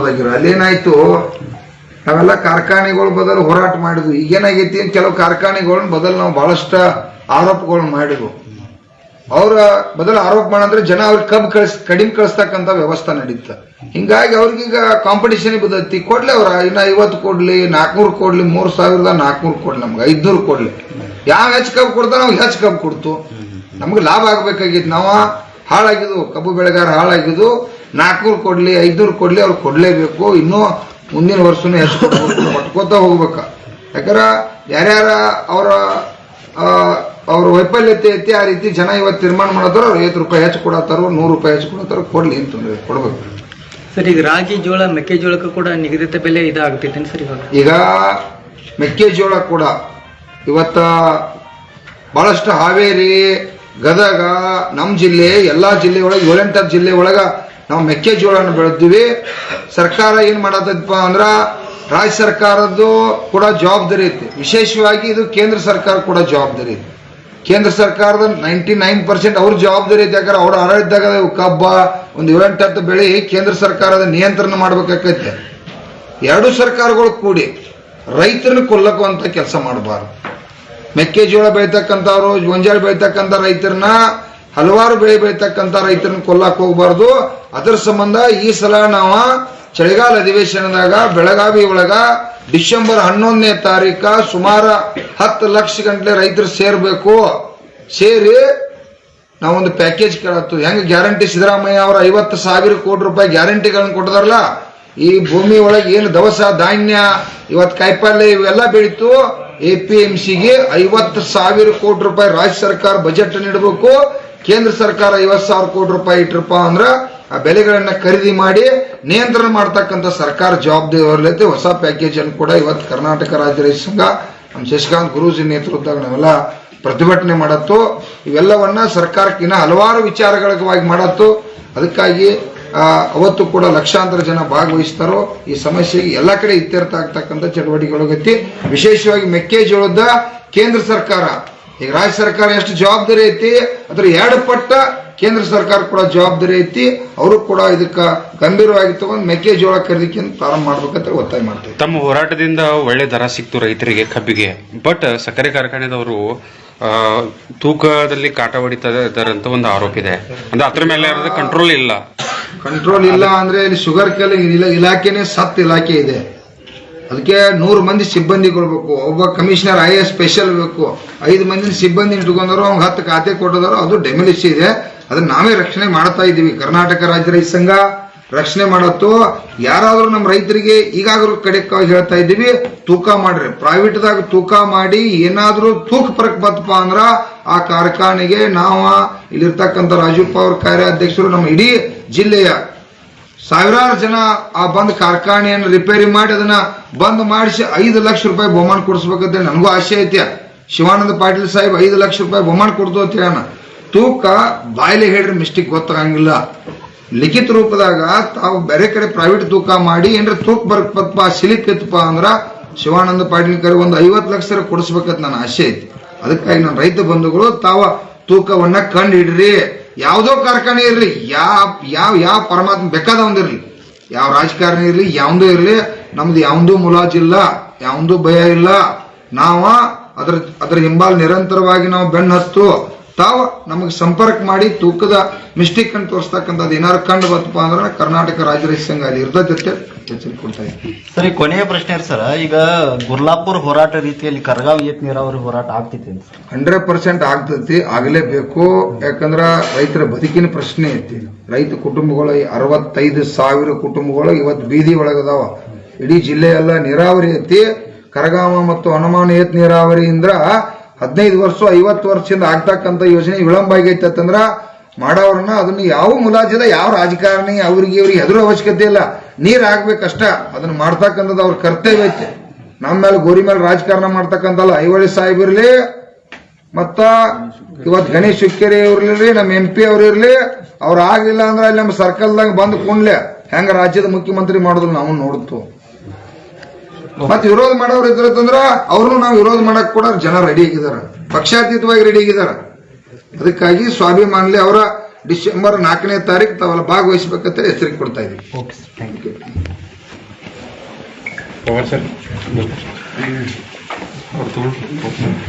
ಅಲ್ಲೇನಾಯ್ತು? ನಾವೆಲ್ಲ ಕಾರ್ಖಾನೆಗಳು ಬದಲು ಹೋರಾಟ ಮಾಡಿದ್ವು. ಈಗೇನಾಗೈತಿ ಕೆಲವು ಕಾರ್ಖಾನೆಗಳನ್ನ ಬದಲು ನಾವು ಬಹಳಷ್ಟು ಆರೋಪಗಳನ್ನ ಮಾಡಿದ್ವು. ಅವ್ರ ಬದಲು ಆರೋಪ ಮಾಡಂದ್ರೆ ಜನ ಅವ್ರಿಗೆ ಕಬ್ ಕಳಿಸ್, ಕಡಿಮೆ ಕಳಿಸ್ತಕ್ಕಂಥ ವ್ಯವಸ್ಥೆ ನಡೀತ. ಹಿಂಗಾಗಿ ಅವ್ರಿಗೀಗ ಕಾಂಪಿಟೇಷನ್ ಬಿದ್ದೈತಿ. ಕೊಡ್ಲಿ ಅವ್ರ, ಇನ್ನ ಐವತ್ತು ಕೊಡ್ಲಿ ನಾಲ್ಕುನೂರು ಕೊಡ್ಲಿ, ಮೂರು ಸಾವಿರದ ನಾಲ್ಕುನೂರು ಕೊಡ್ಲಿ ನಮ್ಗೆ, ಐದ್ನೂರು ಕೊಡ್ಲಿ. ಯಾವ ಹೆಚ್ಚು ಕಬ್ ಕೊಡ್ತಾರೆ ನಾವು ಹೆಚ್ಚು ಕಬ್ ಕೊಡ್ತು. ನಮ್ಗೆ ಲಾಭ ಆಗ್ಬೇಕಾಗಿತ್ತು ನಾವು ಹಾಳಾಗಿದ್ವು, ಕಬ್ಬು ಬೆಳೆಗಾರ ಹಾಳಾಗಿದ್ದು ನಾಲ್ಕನೂರು ಕೊಡಲಿ ಐದ್ನೂರು ಕೊಡಲಿ ಅವ್ರು ಕೊಡಲೇಬೇಕು. ಇನ್ನೂ ಮುಂದಿನ ವರ್ಷನೂ ಹೆಚ್ಚು ಕೊಟ್ಕೋತಾ ಹೋಗ್ಬೇಕು. ಯಾಕಂದ್ರೆ ಯಾರ್ಯಾರ ಅವರ ಅವ್ರ ವೈಫಲ್ಯತೆ ಐತಿ ಆ ರೀತಿ ಜನ ಇವತ್ತು ತೀರ್ಮಾನ ಮಾಡತ್ತಾರ ಅವ್ರು ಐವತ್ತು ರೂಪಾಯಿ ಹೆಚ್ಚು ಕೊಡತ್ತಾರೋ ನೂರು ರೂಪಾಯಿ ಹೆಚ್ಚು ಕೊಡತ್ತಾರೋ ಕೊಡಲಿ ಅಂತ ಕೊಡ್ಬೇಕು. ಸರ್ ಈಗ ರಾಗಿ ಜೋಳ ಮೆಕ್ಕೆಜೋಳಕ್ಕೂ ಕೂಡ ನಿಗದಿತ ಬೆಲೆ ಇದಾಗ್ತೈತೆ ಸರ್ ಇವಾಗ? ಈಗ ಮೆಕ್ಕೆಜೋಳ ಕೂಡ ಇವತ್ತ ಭಾಳಷ್ಟು ಹಾವೇರಿ ಗದಗ ನಮ್ಮ ಜಿಲ್ಲೆ, ಎಲ್ಲ ಜಿಲ್ಲೆ ಒಳಗೆ, ಏಳೆಂಟು ಜಿಲ್ಲೆ ಒಳಗೆ ನಾವು ಮೆಕ್ಕೆಜೋಳನ ಬೆಳೆದ್ವಿ. ಸರ್ಕಾರ ಏನು ಮಾಡತ್ತಪ್ಪ ಅಂದ್ರೆ ರಾಜ್ಯ ಸರ್ಕಾರದ್ದು ಕೂಡ ಜವಾಬ್ದಾರಿ ಐತಿ. ವಿಶೇಷವಾಗಿ ಇದು ಕೇಂದ್ರ ಸರ್ಕಾರ ಕೂಡ ಜವಾಬ್ದಾರಿ ಐತಿ. ಕೇಂದ್ರ ಸರ್ಕಾರದ ನೈಂಟಿ ನೈನ್ ಪರ್ಸೆಂಟ್ ಅವ್ರ ಜವಾಬ್ದಾರಿ ಐತಿ. ಯಾಕಂದ್ರೆ ಅವ್ರ ಆಡಳಿತದಾಗ ಕಬ್ಬ, ಒಂದು ಏಳೆಂಟು ಹತ್ತು ಬೆಳೆ ಕೇಂದ್ರ ಸರ್ಕಾರದ ನಿಯಂತ್ರಣ ಮಾಡ್ಬೇಕಾಕೈತೆ. ಎರಡು ಸರ್ಕಾರಗಳು ಕೂಡಿ ರೈತರನ್ನ ಕೊಲ್ಲಕ್ಕುವಂಥ ಕೆಲಸ ಮಾಡಬಾರ್ದು. ಮೆಕ್ಕೆಜೋಳ ಬೆಳಿತಕ್ಕಂಥವ್ರು ಗೊಂಜಾಳ ಬೆಳಿತಕ್ಕಂಥ ರೈತರನ್ನ, ಹಲವಾರು ಬೆಳೆ ಬೆಳಿತಕ್ಕಂಥ ರೈತರನ್ನ ಕೊಲ್ಲಕ್ಕೆ ಹೋಗ್ಬಾರ್ದು. ಅದರ ಸಂಬಂಧ ಈ ಸಲ ನಾವ ಚಳಿಗಾಲ ಅಧಿವೇಶನದಾಗ ಬೆಳಗಾವಿ ಒಳಗ ಡಿಸೆಂಬರ್ ಹನ್ನೊಂದನೇ ತಾರೀಕ ಸುಮಾರು ಹತ್ತು ಲಕ್ಷ ಗಂಟಲೆ ರೈತರು ಸೇರ್ಬೇಕು. ಸೇರಿ ನಾವೊಂದು ಪ್ಯಾಕೇಜ್ ಕೇಳತ್ತು. ಹೆಂಗ ಗ್ಯಾರಂಟಿ ಸಿದ್ದರಾಮಯ್ಯ ಅವರ ಐವತ್ತು ಸಾವಿರ ಕೋಟಿ ರೂಪಾಯಿ ಗ್ಯಾರಂಟಿಗಳನ್ನ ಕೊಟ್ಟದಾರಲ್ಲ, ಈ ಭೂಮಿ ಒಳಗೆ ಏನು ದವಸ ಧಾನ್ಯ ಇವತ್ತು ಕಾಯಿಪಲ್ಯ ಇವೆಲ್ಲ ಬೆಳೀತು. ಎ ಪಿ ಎಂ ಸಿಗೆ ಐವತ್ತು ಸಾವಿರ ಕೋಟಿ ರೂಪಾಯಿ ರಾಜ್ಯ ಸರ್ಕಾರ ಬಜೆಟ್ ನೀಡಬೇಕು. ಕೇಂದ್ರ ಸರ್ಕಾರ ಐವತ್ತು ಸಾವಿರ ಕೋಟಿ ರೂಪಾಯಿ ಇಟ್ರಪ್ಪ ಅಂದ್ರೆ ಆ ಬೆಲೆಗಳನ್ನ ಖರೀದಿ ಮಾಡಿ ನಿಯಂತ್ರಣ ಮಾಡ್ತಕ್ಕಂಥ ಸರ್ಕಾರ ಜವಾಬ್ದಾರಿ ಹೊಸ ಪ್ಯಾಕೇಜ್ ಅನ್ನು ಕೂಡ ಇವತ್ತು ಕರ್ನಾಟಕ ರಾಜ್ಯ ರೈತ ಸಂಘ, ನಮ್ಮ ಶಶಿಕಾಂತ್ ಗುರೂಜಿ ನೇತೃತ್ವದಾಗ ನಾವೆಲ್ಲ ಪ್ರತಿಭಟನೆ ಮಾಡತ್ತು. ಇವೆಲ್ಲವನ್ನ ಸರ್ಕಾರಕ್ಕಿನ್ನ ಹಲವಾರು ವಿಚಾರಗಳಿಗಾಗಿ ಮಾಡತ್ತು. ಅದಕ್ಕಾಗಿ ಅವತ್ತು ಕೂಡ ಲಕ್ಷಾಂತರ ಜನ ಭಾಗವಹಿಸ್ತಾರೋ, ಈ ಸಮಸ್ಯೆಗೆ ಎಲ್ಲ ಕಡೆ ಇತ್ಯರ್ಥ ಆಗ್ತಕ್ಕಂಥ ಚಟುವಟಿಕೆಗಳಾಗೈತಿ ವಿಶೇಷವಾಗಿ ಮೆಕ್ಕೆಜೋಳದ ಕೇಂದ್ರ ಸರ್ಕಾರ. ಈಗ ರಾಜ್ಯ ಸರ್ಕಾರ ಎಷ್ಟು ಜವಾಬ್ದಾರಿ ಐತಿ? ಅದ್ರ ಎರಡು ಪಟ್ಟ ಕೇಂದ್ರ ಸರ್ಕಾರ ಕೂಡ ಜವಾಬ್ದಾರಿ ಐತಿ. ಅವರು ಕೂಡ ಇದಕ್ಕ ಗಂಭೀರವಾಗಿ ತಗೊಂಡು ಮೆಕ್ಕೆಜೋಳ ಖರೀದಿಕೆ ಪ್ರಾರಂಭ ಮಾಡ್ಬೇಕಂತ ಒತ್ತಾಯ ಮಾಡ್ತೀವಿ. ತಮ್ಮ ಹೋರಾಟದಿಂದ ಒಳ್ಳೆ ದರ ಸಿಕ್ತು ರೈತರಿಗೆ ಕಬ್ಬಿಗೆ. ಬಟ್ ಸಕ್ಕರೆ ಕಾರ್ಖಾನೆದವರು ತೂಕದಲ್ಲಿ ಕಾಟ ಹೊಡಿತಾ ಅಂತ ಒಂದು ಆರೋಪ ಇದೆ. ಅಂದ್ರೆ ಅದ್ರ ಮೇಲೆ ಕಂಟ್ರೋಲ್ ಇಲ್ಲ. ಕಂಟ್ರೋಲ್ ಇಲ್ಲ ಅಂದ್ರೆ ಇಲ್ಲಿ ಶುಗರ್ ಕೆಲ ಇಲಾಖೆನೇ ಸತ್ ಇಲಾಖೆ ಇದೆ. ಅದಕ್ಕೆ ನೂರು ಮಂದಿ ಸಿಬ್ಬಂದಿ ಕೊಡ್ಬೇಕು. ಒಬ್ಬ ಕಮಿಷನರ್ ಐ ಎ ಸ್ಪೆಷಲ್ ಬೇಕು. ಐದು ಮಂದಿ ಸಿಬ್ಬಂದಿ ಇಟ್ಕೊಂಡ್ರು ಅವ್ನಿಗೆ ಹತ್ತು ಖಾತೆ ಕೊಟ್ಟದರು ಅದು ಡೆಮಿಲಿಶ್ ಇದೆ. ಅದನ್ನ ನಾವೇ ರಕ್ಷಣೆ ಮಾಡ್ತಾ ಇದ್ದೀವಿ. ಕರ್ನಾಟಕ ರಾಜ್ಯ ರೈತ ಸಂಘ ರಕ್ಷಣೆ ಮಾಡತ್ತು. ಯಾರಾದ್ರೂ ನಮ್ಮ ರೈತರಿಗೆ ಈಗಾಗಲೂ ಕಡೆ ಹೇಳ್ತಾ ಇದ್ದೀವಿ ತೂಕ ಮಾಡ್ರಿ. ಪ್ರೈವೇಟ್ದಾಗ ತೂಕ ಮಾಡಿ ಏನಾದ್ರೂ ತೂಕ ಪರಕ್ ಬತ್ತಪ್ಪ ಅಂದ್ರ ಆ ಕಾರ್ಖಾನೆಗೆ ನಾವು ಇಲ್ಲಿರ್ತಕ್ಕಂಥ ರಾಜೀವ್ ಪವರ್ ಕಾರ್ಯಾಧ್ಯಕ್ಷರು ನಮ್ಮ ಇಡೀ ಜಿಲ್ಲೆಯ ಸಾವಿರಾರು ಜನ ಆ ಬಂದ್ ಕಾರ್ಖಾನೆಯನ್ನು ರಿಪೇರಿ ಮಾಡಿ ಅದನ್ನ ಬಂದ್ ಮಾಡಿಸಿ ಐದು ಲಕ್ಷ ರೂಪಾಯಿ ಬಹುಮಾನ ಕೊಡಿಸ್ಬೇಕಂತ ನನಗೂ ಆಸೆ ಐತಿ. ಶಿವಾನಂದ ಪಾಟೀಲ್ ಸಾಹೇಬ್ ಐದು ಲಕ್ಷ ರೂಪಾಯಿ ಬಹುಮಾನ ಕೊಡ್ತು ಅಂತ ಹೇಳೋಣ. ತೂಕ ಬಾಯಲ್ಲಿ ಹೇಳ್ರಿ ಮಿಸ್ಟೇಕ್ ಗೊತ್ತಾಗಂಗಿಲ್ಲ. ಲಿಖಿತ ರೂಪದಾಗ ತಾವು ಬೇರೆ ಕಡೆ ಪ್ರೈವೇಟ್ ತೂಕ ಮಾಡಿ ಏನ್ರ ತೂಕ ಬರ್ಕಪ್ಪ ಸಿಲಿಪ್ ಇತ್ತಪ್ಪ ಅಂದ್ರ ಶಿವಾನಂದ ಪಾಟೀಲ್ ಕರೆ ಒಂದು ಐವತ್ತು ಲಕ್ಷ ಕೊಡಿಸ್ಬೇಕಂತ ನನ್ನ ಆಸೆ ಐತಿ. ಅದಕ್ಕಾಗಿ ನನ್ನ ರೈತ ಬಂಧುಗಳು ತಾವ ತೂಕವನ್ನ ಕಂಡು ಹಿಡ್ರಿ. ಯಾವುದೋ ಕಾರ್ಖಾನೆ ಇರಲಿ, ಯಾವ ಯಾವ ಯಾವ ಪರಮಾತ್ಮ ಬೇಕಾದ ಒಂದಿರಲಿ ಯಾವ ರಾಜಕಾರಣಿ ಇರಲಿ, ಯಾವುದೂ ಇರಲಿ, ನಮ್ದು ಯಾವುದೂ ಮುಲಾಜಿಲ್ಲ, ಯಾವುದೂ ಭಯ ಇಲ್ಲ. ನಾವು ಅದ್ರ ಅದ್ರ ಹಿಂಬಾಲ್ ನಿರಂತರವಾಗಿ ನಾವು ಬೆನ್ನು ಹತ್ತು ತಾವು ನಮಗೆ ಸಂಪರ್ಕ ಮಾಡಿ ತೂಕದ ಮಿಸ್ಟೇಕ್ ಅನ್ನು ತೋರಿಸ್ತಕ್ಕಂಥದ್ದು ಏನಾರು ಕಂಡು ಬಂತಪ್ಪ ಅಂದ್ರೆ ಕರ್ನಾಟಕ ರಾಜ್ಯ ರೈತ ಸಂಘ ಅಲ್ಲಿ ಎಚ್ಚರಿಕೆ ಕೊಡ್ತಾ ಇದ್ದೀನಿ ಸರ್ ಕೊನೆಯ ಪ್ರಶ್ನೆ ಸರ್. ಈಗ ಗುರ್ಲಾಪುರ್ ಹೋರಾಟ ರೀತಿಯಲ್ಲಿ ಕರ್ಗಾವ್ ಏತ್ ನೀರಾವರಿ ಹೋರಾಟ ಆಗ್ತೈತಿ ಹಂಡ್ರೆಡ್ ಪರ್ಸೆಂಟ್ ಆಗ್ತೈತಿ ಆಗಲೇಬೇಕು. ಯಾಕಂದ್ರ ರೈತರ ಬದುಕಿನ ಪ್ರಶ್ನೆ ಐತಿ. ರೈತ ಕುಟುಂಬಗಳು ಅರವತ್ತೈದು ಸಾವಿರ ಕುಟುಂಬಗಳು ಇವತ್ತು ಬೀದಿ ಒಳಗದಾವ. ಇಡೀ ಜಿಲ್ಲೆಯೆಲ್ಲ ನೀರಾವರಿ ಐತಿ. ಕರಗಾವ ಮತ್ತು ಹನುಮಾನ ಏತ್ ನೀರಾವರಿಯಿಂದ ಹದಿನೈದು ವರ್ಷ, ಐವತ್ತು ವರ್ಷದಿಂದ ಆಗ್ತಕ್ಕಂಥ ಯೋಜನೆ ವಿಳಂಬ ಆಗೈತೆ ಅಂತಂದ್ರ ಮಾಡೋರನ್ನ ಅದನ್ನು ಯಾವ ಮುಲಾಜಿದ, ಯಾವ ರಾಜಕಾರಣಿ, ಅವ್ರಿಗೆ ಇವ್ರಿಗೆ ಹೆದರೋ ಅವಶ್ಯಕತೆ ಇಲ್ಲ. ನೀರ್ ಆಗ್ಬೇಕಷ್ಟ ಅದನ್ನ ಮಾಡ್ತಕ್ಕಂಥದ್ದು ಅವ್ರ ಕರ್ತವ್ಯ ಐತೆ. ನಮ್ಮ ಮೇಲೆ ಗೋರಿ ಮೇಲೆ ರಾಜಕಾರಣ ಮಾಡ್ತಕ್ಕಂಥಲ್ಲ ಐವಳಿ ಸಾಹೇಬ್ ಇರ್ಲಿ, ಮತ್ತ ಇವತ್ ಗಣೇಶ್ ಹುಕ್ಕೇರಿ ಇರ್ಲಿ, ನಮ್ಮ ಎಂ ಪಿ ಅವ್ರು ಇರ್ಲಿ, ಅವ್ರು ಆಗ್ಲಿಲ್ಲ ಅಂದ್ರೆ ಅಲ್ಲಿ ನಮ್ಮ ಸರ್ಕಲ್ದಾಗ ಬಂದು ಕುಂಡ್ಲೆ ಹೆಂಗ ರಾಜ್ಯದ ಮುಖ್ಯಮಂತ್ರಿ ಮಾಡಿದ್ರು ನಾವು ನೋಡ್ತು. ಮತ್ ವಿರೋಧ ಮಾಡೋರು ಇದ್ರಂದ್ರ ಅವ್ರನ್ನು ನಾವು ವಿರೋಧ ಮಾಡಕ್ ಕೂಡ ಜನ ರೆಡಿ ಆಗಿದಾರ. ಪಕ್ಷಾತೀತವಾಗಿ ರೆಡಿ ಆಗಿದಾರ. ಅದಕ್ಕಾಗಿ ಸ್ವಾಭಿಮಾನಲಿ ಅವರ ಡಿಸೆಂಬರ್ ನಾಲ್ಕನೇ ತಾರೀಕು ತಾವೆಲ್ಲ ಭಾಗವಹಿಸಬೇಕಂತ ಎಚ್ಚರಿಕೆ ಕೊಡ್ತಾ ಇದೀವಿ. Okay sir